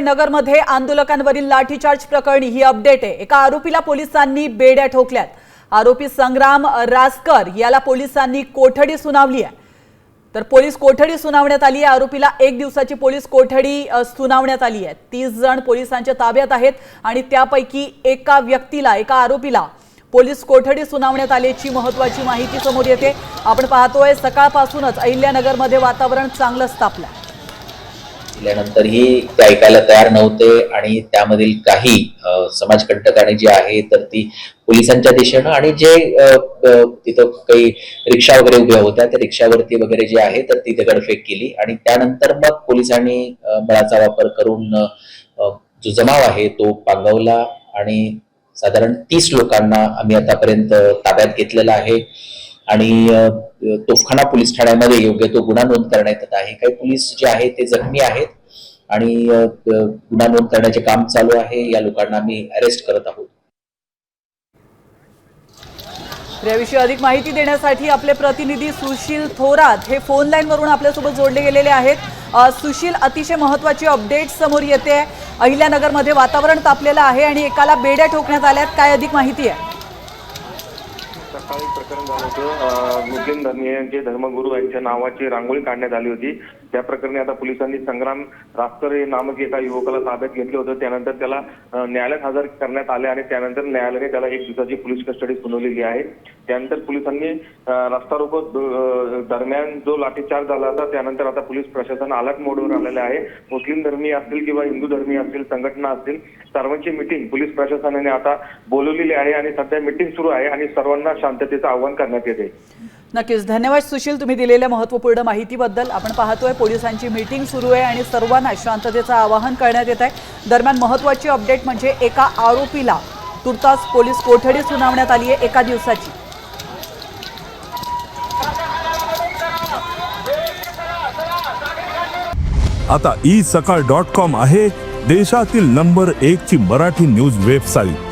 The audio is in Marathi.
नगरमध्ये आंदोलकांवरील लाठीचार्ज प्रकरणी ही अपडेट आहे. एका आरोपीला पोलिसांनी बेड्या ठोकल्यात. आरोपी संग्राम रासकर याला पोलिसांनी कोठडी सुनावली आहे. तर पोलीस कोठडी सुनावण्यात आली आहे. आरोपीला एक दिवसाची पोलीस कोठडी सुनावण्यात आली आहे. तीस जण पोलिसांच्या ताब्यात आहेत आणि त्यापैकी एका व्यक्तीला एका आरोपीला पोलीस कोठडी सुनावण्यात आल्याची महत्वाची माहिती समोर येते. आपण पाहतोय सकाळपासूनच अहिल्यानगरमध्ये वातावरण चांगलंच तापलं दिल्यानंतरही ते ऐकायला तयार नव्हते आणि त्यामधील काही समाजकंटकाने जी आहे तर ती पोलिसांच्या दिशेनं आणि जे तिथं काही रिक्षा वगैरे उभ्या होत्या त्या रिक्षावरती वगैरे जे आहे तर ती दगडफेक केली आणि त्यानंतर मग पोलिसांनी बळाचा वापर करून जो जमाव आहे तो पांगवला आणि साधारण तीस लोकांना आम्ही आतापर्यंत ताब्यात घेतलेला आहे. आणि तोफखाना पोलीस ठाण्यामध्ये योग्य तो गुन्हा नोंद करण्यात येत आहे. काही पोलीस जे आहेत ते जखमी आहेत आणि गुन्हा नोंद करण्याचे काम चालू आहे. या लोकांना आम्ही अरेस्ट करत आहोत. याविषयी अधिक माहिती देण्यासाठी आपले प्रतिनिधी सुशील थोरात हे फोन लाईन वरून आपल्यासोबत जोडले गेलेले आहेत. सुशील अतिशय महत्वाची अपडेट समोर येते. अहिल्यानगरमध्ये वातावरण तापलेलं आहे आणि एकाला बेड्या ठोकण्यात आल्यात. काय अधिक माहिती आहे? सकाळी प्रकरण झालं होतं. मुस्लिम धर्मीयांचे धर्मगुरू यांच्या नावाची रांगोळी काढण्यात आली होती. त्या प्रकरणी आता पोलिसांनी संग्राम रास्तर हे नामक एका युवकाला ताब्यात घेतलं होतं. त्यानंतर त्याला न्यायालयात हजर करण्यात आले आणि त्यानंतर न्यायालयाने त्याला एक दिवसाची पोलीस कस्टडी सुनावलेली आहे. त्यानंतर पोलिसांनी अं, रस्ता रोको दरम्यान जो लाठीचार्ज झाला होता त्यानंतर आता पोलीस प्रशासन अलर्ट मोडवर आलेले आहे. मुस्लिम धर्मीय असतील किंवा हिंदू धर्मीय असतील संघटना असतील सर्वांची मिटिंग पोलीस प्रशासनाने आता बोलवलेली आहे आणि सध्या मिटिंग सुरू आहे आणि सर्वांना शांततेचं आवाहन करण्यात येते. नक्कीच. धन्यवाद सुशील तुम्ही दिलेल्या महत्त्वपूर्ण माहितीबद्दल. आपण पाहतोय पोलिसांची मीटिंग सुरू आहे आणि सर्वांना शांततेचं आवाहन करण्यात येत आहे. दरम्यान महत्त्वाची अपडेट म्हणजे एका आरोपीला तुर्तास पोलीस कोठडी सुनावण्यात आली आहे एका दिवसाची. आता ई सकाळ डॉट कॉम आहे देशातील नंबर एक ची मराठी न्यूज वेबसाईट